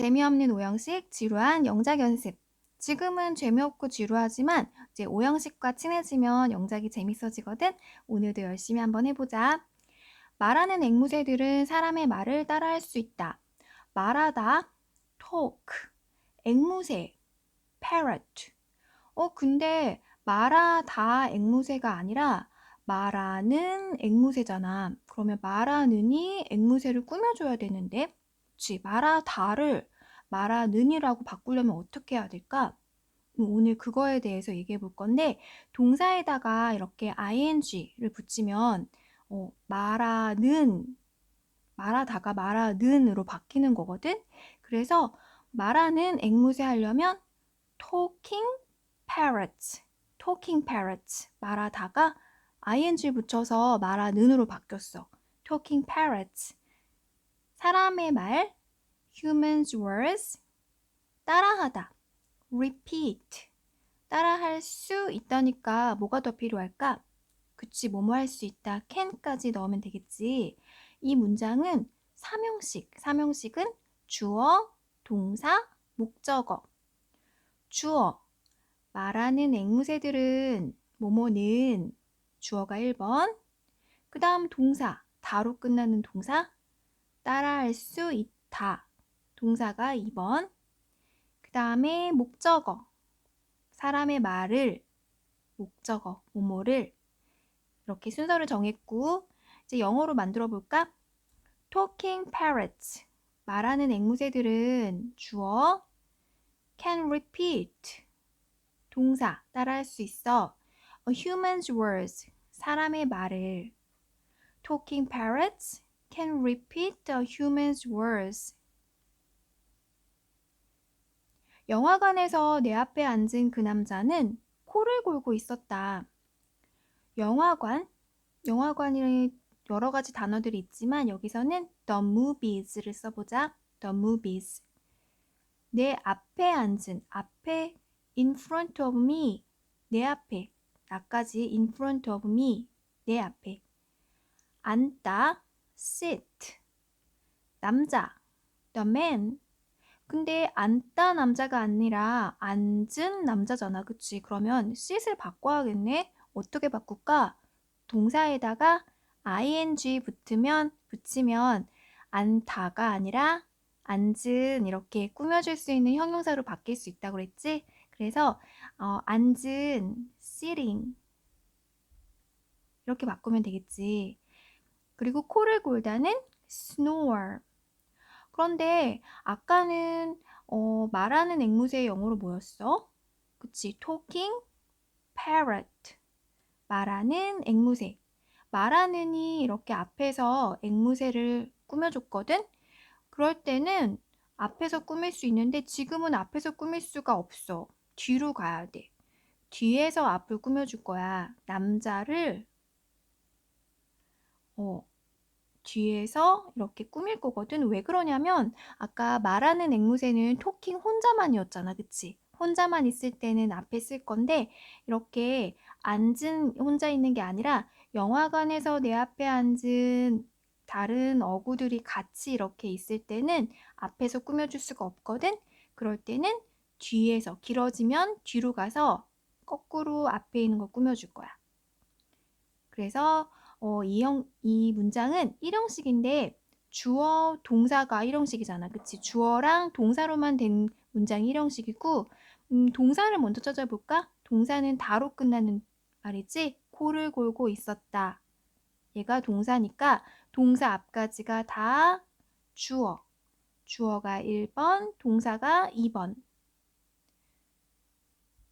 재미없는 오형식, 지루한 영작 연습. 지금은 재미없고 지루하지만 이제 오형식과 친해지면 영작이 재밌어지거든. 오늘도 열심히 한번 해보자. 말하는 앵무새들은 사람의 말을 따라할 수 있다. 말하다, talk. 앵무새, parrot. 어, 근데 말하다 앵무새가 아니라 말하는 앵무새잖아. 그러면 말하는이 앵무새를 꾸며줘야 되는데, 그치? 말하다를 말하는이라고 바꾸려면 어떻게 해야 될까? 오늘 그거에 대해서 얘기해 볼 건데, 동사에다가 이렇게 ing를 붙이면, 어, 말하는, 말하다가 말하는으로 바뀌는 거거든? 그래서 말하는 앵무새 하려면 talking parrots, talking parrots 말하다가 ing 붙여서 말하는으로 바뀌었어. talking parrots 사람의 말 humans words 따라하다 repeat. 따라할 수 있다니까 뭐가 더 필요할까? 그치 뭐뭐 할 수 있다. can까지 넣으면 되겠지. 이 문장은 삼형식. 삼형식은 주어, 동사, 목적어. 주어. 말하는 앵무새들은 뭐뭐는 주어가 1번. 그 다음 동사. 다로 끝나는 동사. 따라할 수 있다 동사가 2번 그 다음에 목적어 사람의 말을 목적어 뭐뭐를 이렇게 순서를 정했고 이제 영어로 만들어 볼까? Talking parrots 말하는 앵무새들은 주어 can repeat 동사 따라할 수 있어. A human's words 사람의 말을 Talking parrots can repeat a human's words. 영화관에서 내 앞에 앉은 그 남자는 코를 골고 있었다. 영화관, 영화관이 여러 가지 단어들이 있지만 여기서는 the movies를 써보자. the movies. 내 앞에 앉은, 앞에 in front of me 내 앞에 나까지 in front of me 내 앞에 앉다 sit 남자 the man 근데 앉다 남자가 아니라 앉은 남자잖아 그치 그러면 sit을 바꿔야겠네 어떻게 바꿀까 동사에다가 ing 붙으면 붙이면 앉다가 아니라 앉은 이렇게 꾸며줄 수 있는 형용사로 바뀔 수 있다고 그랬지? 그래서 어, 앉은 sitting 이렇게 바꾸면 되겠지. 그리고 코를 골다는 snore. 그런데 아까는 어, 말하는 앵무새의 영어로 뭐였어? 그치? talking parrot. 말하는 앵무새. 말하는이 이렇게 앞에서 앵무새를 꾸며줬거든? 그럴 때는 앞에서 꾸밀 수 있는데 지금은 앞에서 꾸밀 수가 없어. 뒤로 가야 돼. 뒤에서 앞을 꾸며줄 거야. 남자를 어, 뒤에서 이렇게 꾸밀 거거든. 왜 그러냐면 아까 말하는 앵무새는 토킹 혼자만이었잖아. 그치? 혼자만 있을 때는 앞에 쓸 건데 이렇게 앉은 혼자 있는 게 아니라 영화관에서 내 앞에 앉은 다른 어구들이 같이 이렇게 있을 때는 앞에서 꾸며줄 수가 없거든. 그럴 때는 뒤에서 길어지면 뒤로 가서 거꾸로 앞에 있는 거 꾸며줄 거야. 그래서 어, 이, 형, 이 문장은 1형식인데 주어, 동사가 1형식이잖아. 그치? 주어랑 동사로만 된 문장이 1형식이고 음, 동사를 먼저 찾아볼까? 동사는 다로 끝나는 말이지? 코를 골고 있었다. 얘가 동사니까 동사 앞까지가 다 주어. 주어가 1번, 동사가 2번.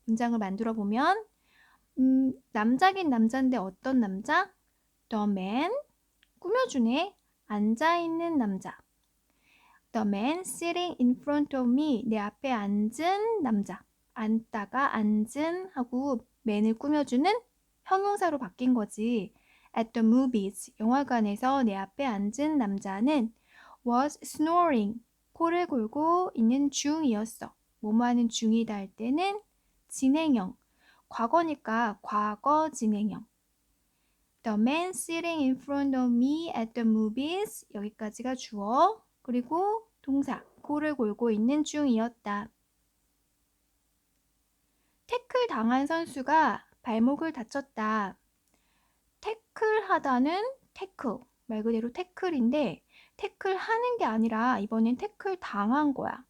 문장을 만들어 보면 음, 남자긴 남자인데 어떤 남자? The man 꾸며주네. 앉아있는 남자. The man sitting in front of me. 내 앞에 앉은 남자. 앉다가 앉은 하고 man을 꾸며주는 형용사로 바뀐 거지. At the movies. 영화관에서 내 앞에 앉은 남자는 was snoring. 코를 골고 있는 중이었어. 뭐뭐 하는 중이다 할 때는 진행형. 과거니까 과거 진행형. The man sitting in front of me at the movies. 여기까지가 주어. 그리고 동사. 코를 골고 있는 중이었다. 태클 당한 선수가 발목을 다쳤다. 태클 하다는 태클, 말 그대로 태클인데 태클 하는 게 아니라 이번엔 태클 당한 거야.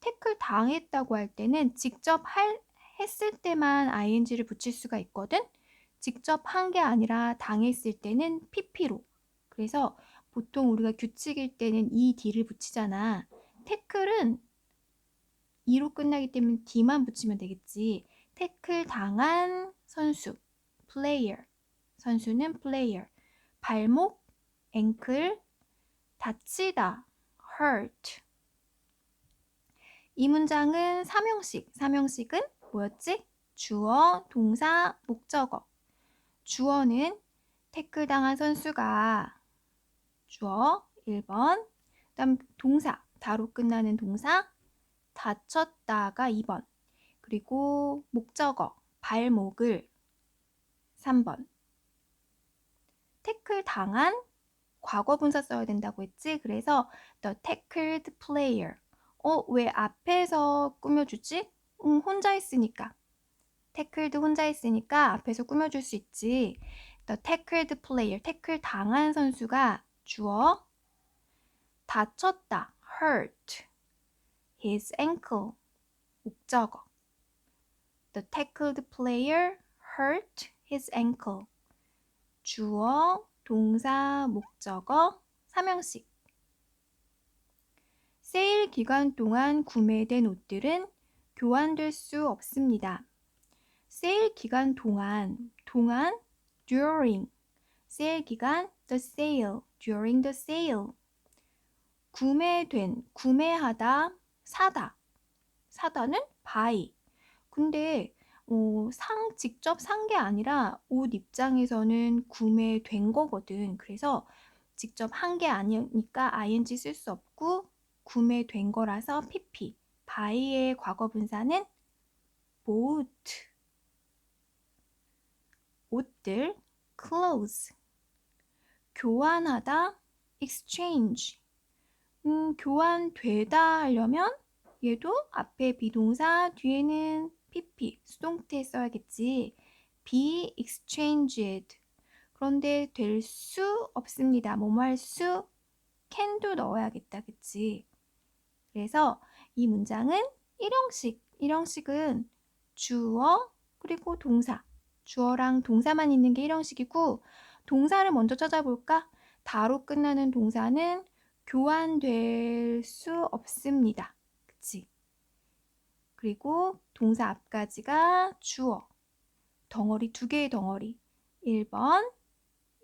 태클 당했다고 할 때는 직접 할, 했을 때만 ing를 붙일 수가 있거든. 직접 한 게 아니라 당했을 때는 pp로. 그래서 보통 우리가 규칙일 때는 이 d를 붙이잖아. 태클은 2로 끝나기 때문에 d만 붙이면 되겠지. 태클 당한 선수, player. 선수는 player. 발목, ankle. 다치다, hurt. 이 문장은 삼형식. 삼형식은 뭐였지? 주어, 동사, 목적어. 주어는 태클 당한 선수가 주어 1번. 그다음 동사, 다로 끝나는 동사 다쳤다가 2번. 그리고 목적어 발목을 3번. 태클 당한 과거 분사 써야 된다고 했지? 그래서 the tackled player. 어, 왜 앞에서 꾸며주지? 음, 혼자 있으니까. Tackled 혼자 있으니까 앞에서 꾸며줄 수 있지. the tackled player. 태클 당한 선수가 주어 다쳤다. hurt his ankle. 목적어. The tackled player hurt his ankle. 주어, 동사, 목적어, 삼형식. 세일 기간 동안 구매된 옷들은 교환될 수 없습니다. 세일 기간 동안, 동안, during. 세일 기간, the sale, during the sale. 구매된, 구매하다, 사다. 사다는 buy. 근데 어, 상 직접 산 게 아니라 옷 입장에서는 구매된 거거든. 그래서 직접 한 게 아니니까 ing 쓸 수 없고 구매된 거라서 pp. buy의 과거 분사는 bought. 옷들 clothes. 교환하다 exchange. 음, 교환되다 하려면 얘도 앞에 비동사 뒤에는 pp 수동태 써야겠지. be exchanged. 그런데 될 수 없습니다. 뭐뭐 할 수, can도 넣어야겠다. 그치? 그래서 이 문장은 일형식. 일형식은 주어 그리고 동사. 주어랑 동사만 있는 게 일형식이고 동사를 먼저 찾아볼까? 다로 끝나는 동사는 교환될 수 없습니다. 그치? 그리고 동사 앞까지가 주어. 덩어리 두 개의 덩어리. 1번,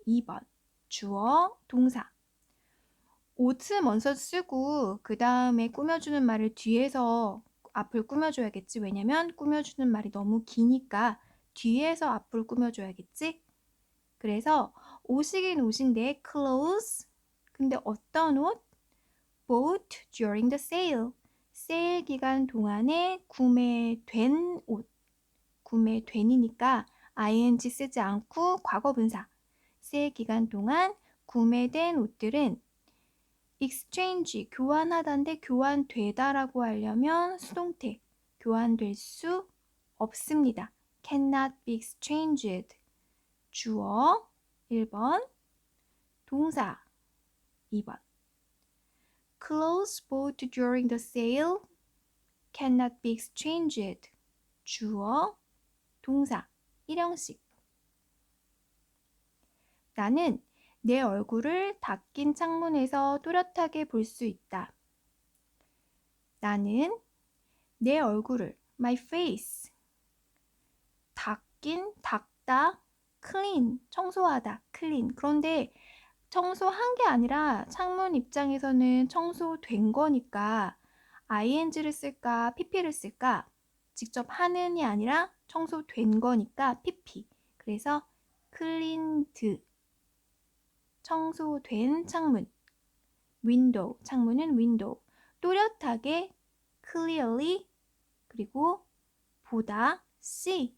2번. 주어, 동사. 옷을 먼저 쓰고 그 다음에 꾸며주는 말을 뒤에서 앞을 꾸며줘야겠지. 왜냐면 꾸며주는 말이 너무 기니까 뒤에서 앞을 꾸며줘야겠지. 그래서 옷이긴 옷인데 clothes. 근데 어떤 옷? bought during the sale. 세일 기간 동안에 구매된 옷. 구매된이니까 ing 쓰지 않고 과거 분사. 세일 기간 동안 구매된 옷들은 exchange 교환하다인데 교환되다라고 하려면 수동태 교환될 수 없습니다. Cannot be exchanged. 주어 1번 동사 2번 Clothes bought during the sale cannot be exchanged. 주어, 동사, 일형식. 나는 내 얼굴을 닫힌 창문에서 또렷하게 볼 수 있다. 나는 내 얼굴을 my face 닦인, 닦다, clean, 청소하다, clean. 그런데 청소한 게 아니라 창문 입장에서는 청소된 거니까 ing를 쓸까 pp를 쓸까 직접 하는이 아니라 청소된 거니까 pp. 그래서 cleaned 청소된 창문 window 창문은 window. 또렷하게 clearly 그리고 보다 see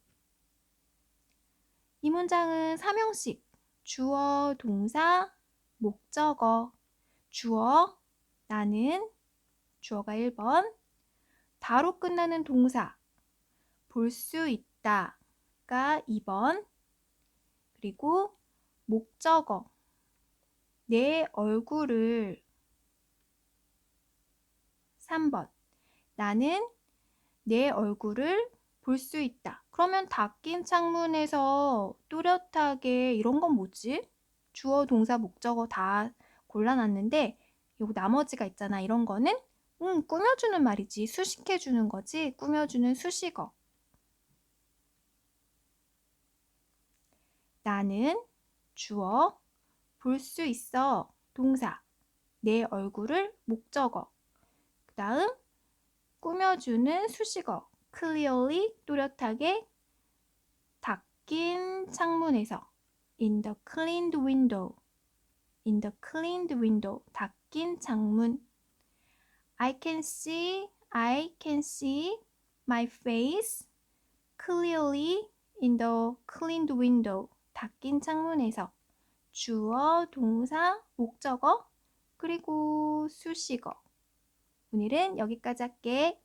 이 문장은 삼형식 주어 동사 목적어 주어 나는 주어가 1번. 다로 끝나는 동사. 볼 수 있다가 2번. 그리고 목적어. 내 얼굴을 3번. 나는 내 얼굴을 볼 수 있다. 그러면 닫힌 창문에서 뚜렷하게 이런 건 뭐지? 주어, 동사, 목적어 다 골라놨는데 여기 나머지가 있잖아. 이런 거는 음, 꾸며주는 말이지. 수식해주는 거지. 꾸며주는 수식어. 나는 주어 볼 수 있어 동사 내 얼굴을 목적어 그 다음 꾸며주는 수식어 clearly 뚜렷하게 닫힌 창문에서 in the cleaned window in the cleaned window 닫힌 창문 I can see I can see my face clearly in the cleaned window 닫힌 창문에서 주어, 동사, 목적어, 그리고 수식어. 오늘은 여기까지 할게.